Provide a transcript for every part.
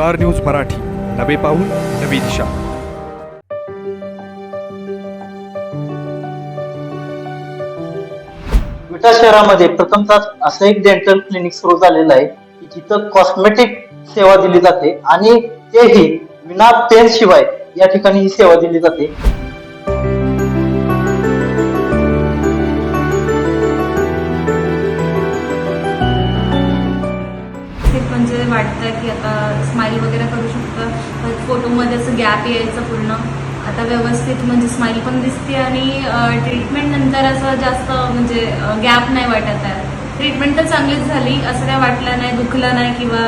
Star news Marathi. नवे पाऊल नवी दिशा. विटा शहरामध्ये प्रथमतः असं एक डेंटल क्लिनिक सुरू झालेलं आहे की जिथं कॉस्मेटिक सेवा दिली जाते आणि तेही विना पेन शिवाय या ठिकाणी ही सेवा दिली जाते. वाटतं की आता स्माईल वगैरे करू शकतं. परत फोटोमध्ये असं गॅप यायचं पूर्ण. आता व्यवस्थित म्हणजे स्माईल पण दिसते आणि ट्रीटमेंट नंतर असं जास्त म्हणजे गॅप नाही वाटत आहे. ट्रीटमेंट तर चांगलीच झाली. असं काय वाटलं नाही दुखलं नाही किंवा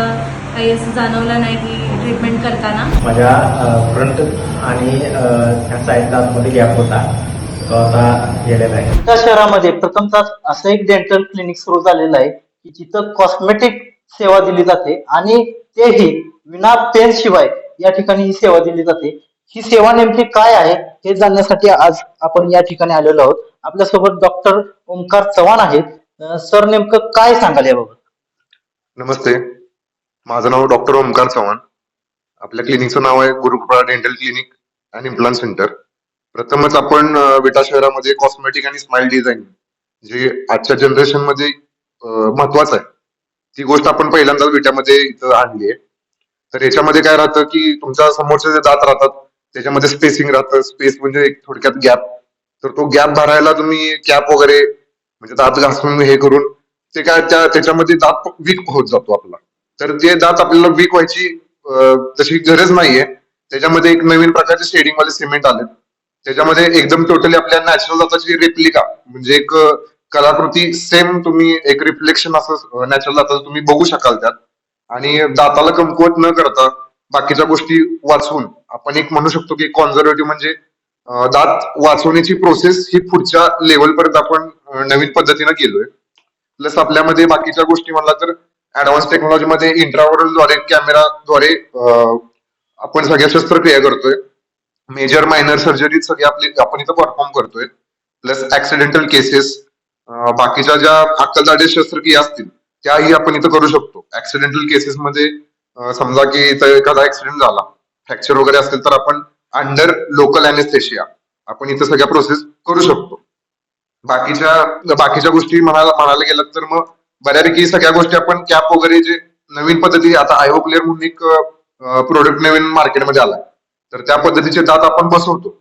काही असं जाणवलं नाही की ट्रीटमेंट करताना? माझ्या फ्रंट आणि साईडला आतमध्ये गॅप होता. तो आता गेलेला आहे. विटा शहरामध्ये प्रथमतः असं एक डेंटल क्लिनिक सुरू झालेलं आहे की जिथं कॉस्मेटिक सेवा दिली जाते आणि तेही विना पेन शिवाय या ठिकाणी ही सेवा दिली जाते. ही सेवा नेमकी काय आहे हे जाणण्यासाठी आज आपण या ठिकाणी आलेलो आहोत. आपल्यासोबत डॉक्टर ओमकार चव्हाण आहेत. सर नेमकं काय सांगाल याबाबत? नमस्ते. माझं नाव डॉक्टर ओमकार चव्हाण. आपल्या क्लिनिकचं नाव आहे Gurukrupa dental clinic and implant centre. प्रथमच आपण विटा शहरामध्ये कॉस्मेटिक आणि स्माइल डिझाईन जे आजच्या जनरेशनमध्ये महत्वाचं आहे. ती गोष्ट आपण पहिल्यांदाच विट्यामध्ये इथं आणली आहे तर याच्यामध्ये काय राहतं की तुमच्या समोरचे जे दात राहतात त्याच्यामध्ये स्पेसिंग राहतं. स्पेस म्हणजे एक थोडक्यात गॅप तर तो गॅप भरायला तुम्ही कॅप वगैरे म्हणजे दात घासून हे करून ते काय त्या त्याच्यामध्ये दात वीक होत जातो आपला. तर ते दात आपल्याला वीक व्हायची तशी गरज नाहीये. त्याच्यामध्ये एक नवीन प्रकारचे शेडिंग वाले सिमेंट आले त्याच्यामध्ये एकदम टोटली आपल्या नॅचरल दाताची रेप्लिका म्हणजे एक कलाकृती सेम तुम्ही एक रिफ्लेक्शन असं नॅचरल दाताचं तुम्ही बघू शकाल त्यात. आणि दाताला कमकुवत न करता बाकीच्या गोष्टी वाचवून आपण एक म्हणू शकतो की कॉन्झर्वेटिव्ह म्हणजे दात वाचवण्याची प्रोसेस ही पुढच्या लेवल पर्यंत आपण नवीन पद्धतीनं गेलोय प्लस आपल्यामध्ये बाकीच्या गोष्टी म्हणला तर ऍडव्हान्स टेक्नॉलॉजीमध्ये इंट्रावरलद्वारे कॅमेराद्वारे आपण सगळ्या शस्त्रक्रिया करतोय. मेजर मायनर सर्जरी सगळे आपली आपण इथं परफॉर्म करतोय. प्लस ऍक्सिडेंटल केसेस बाकीच्या ज्या अक्कलदाढी शस्त्रक्रिया असतील त्याही आपण इथं करू शकतो. ऍक्सिडेंटल केसेस मध्ये समजा की इथं एखादा ऍक्सिडेंट झाला फ्रॅक्चर वगैरे असेल तर आपण अंडर लोकल अनेस्थेशिया आपण इथं सगळ्या प्रोसेस करू शकतो. बाकीच्या बाकीच्या गोष्टी म्हणायला म्हणायला गेलं तर मग बऱ्यापैकी सगळ्या गोष्टी आपण कॅप वगैरे जे नवीन पद्धती आता आयो क्लिअर म्हणून एक प्रोडक्ट नवीन मार्केटमध्ये आलाय. तर त्या पद्धतीचे दात आपण बसवतो.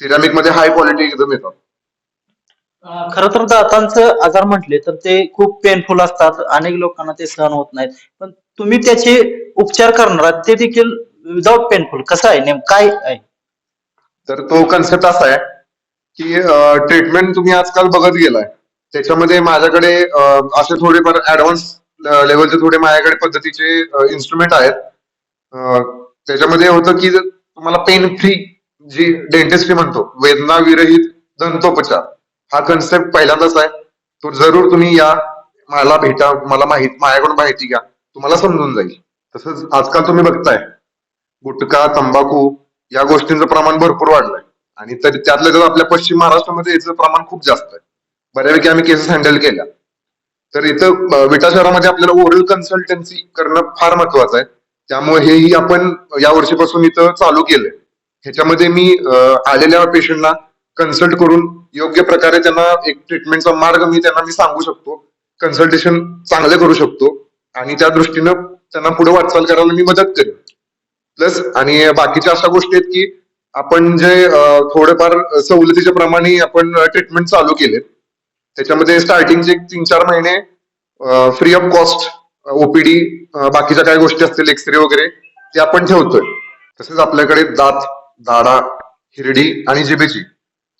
सिरामिकमध्ये हाय क्वालिटी एकदम येतात. खरं तर दातांचं आजार म्हटले तर ते खूप पेनफुल असतात. अनेक लोकांना ते सहन होत नाहीत. पण तुम्ही त्याचे उपचार करणार ते देखील विदाउट पेनफुल कसं आहे? नेम काय आहे? तर तो कन्सेप्ट असा आहे की ट्रीटमेंट तुम्ही आजकाल बघत गेलाय. त्याच्यामध्ये माझ्याकडे असे थोडेफार ऍडव्हान्स लेवलचे थोडे माझ्याकडे पद्धतीचे इन्स्ट्रुमेंट आहेत. त्याच्यामध्ये होतं की तुम्हाला पेन फ्री जी डेंटिस्ट्री म्हणतो वेदना विरहित दंतोपचार. हा कन्सेप्ट पहिल्यांदाच आहे. तर जरूर तुम्ही या मला भेटा मला माहीत माझ्याकडून माहिती घ्या. तुम्हाला समजून जाईल. तसंच आजकाल तुम्ही बघताय गुटखा तंबाखू या गोष्टींचं प्रमाण भरपूर वाढलंय. आणि तरी त्यातल्या त्यात आपल्या पश्चिम महाराष्ट्रामध्ये याचं प्रमाण खूप जास्त आहे. बऱ्यापैकी आम्ही केसेस हँडल केल्या. तर इथं विटा शहरामध्ये आपल्याला ओरल कन्सल्टन्सी करणं फार महत्वाचं आहे. त्यामुळे हेही आपण या वर्षीपासून इथं चालू केलंय. ह्याच्यामध्ये मी आलेल्या पेशंटना कन्सल्ट करून योग्य प्रकारे त्यांना एक ट्रीटमेंटचा मार्ग मी त्यांना मी सांगू शकतो. कन्सल्टेशन चांगलं करू शकतो. आणि त्या दृष्टीनं त्यांना पुढे वाटचाल करायला मी मदत करेन. प्लस आणि बाकीच्या अशा गोष्टी आहेत की आपण जे थोडेफार सवलतीच्या प्रमाणे आपण ट्रीटमेंट चालू केले त्याच्यामध्ये स्टार्टिंगचे तीन चार महिने फ्री ऑफ कॉस्ट ओपीडी बाकीच्या काही गोष्टी असतील एक्सरे वगैरे ते आपण ठेवतोय. तसेच आपल्याकडे दात दाडा हिरडी आणि जिबेची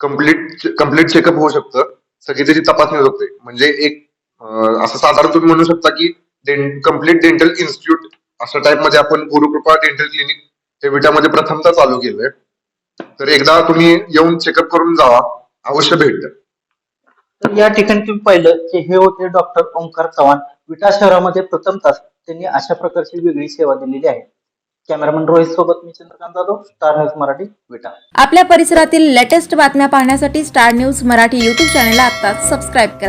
कंप्लीट कंप्लीट चेकअप होऊ शकतं. सगळी त्याची तपासणी होऊ शकते म्हणजे एक असं साधारण तुम्ही म्हणू शकता की कंप्लीट डेंटल इन्स्टिट्यूट अशा टाइपमध्ये आपण गुरुकृपा डेंटल क्लिनिक हे विटामध्ये प्रथमतः चालू केलंय. तर एकदा तुम्ही येऊन चेकअप करून जावा. अवश्य भेट तर या ठिकाणी तुम्ही पाहिलं की हे होते डॉक्टर ओंकार चव्हाण. विटा शहरामध्ये प्रथमतः त्यांनी अशा प्रकारची वेगळी सेवा दिलेली आहे. कॅमेरामन रोहित सोबत मी चंद्रकांत जाधव स्टार न्यूज मराठी विटा. आपल्या परिसरातील लेटेस्ट बातम्या पाहण्यासाठी स्टार न्यूज मराठी युट्यूब चॅनलला आता सबस्क्राईब करा.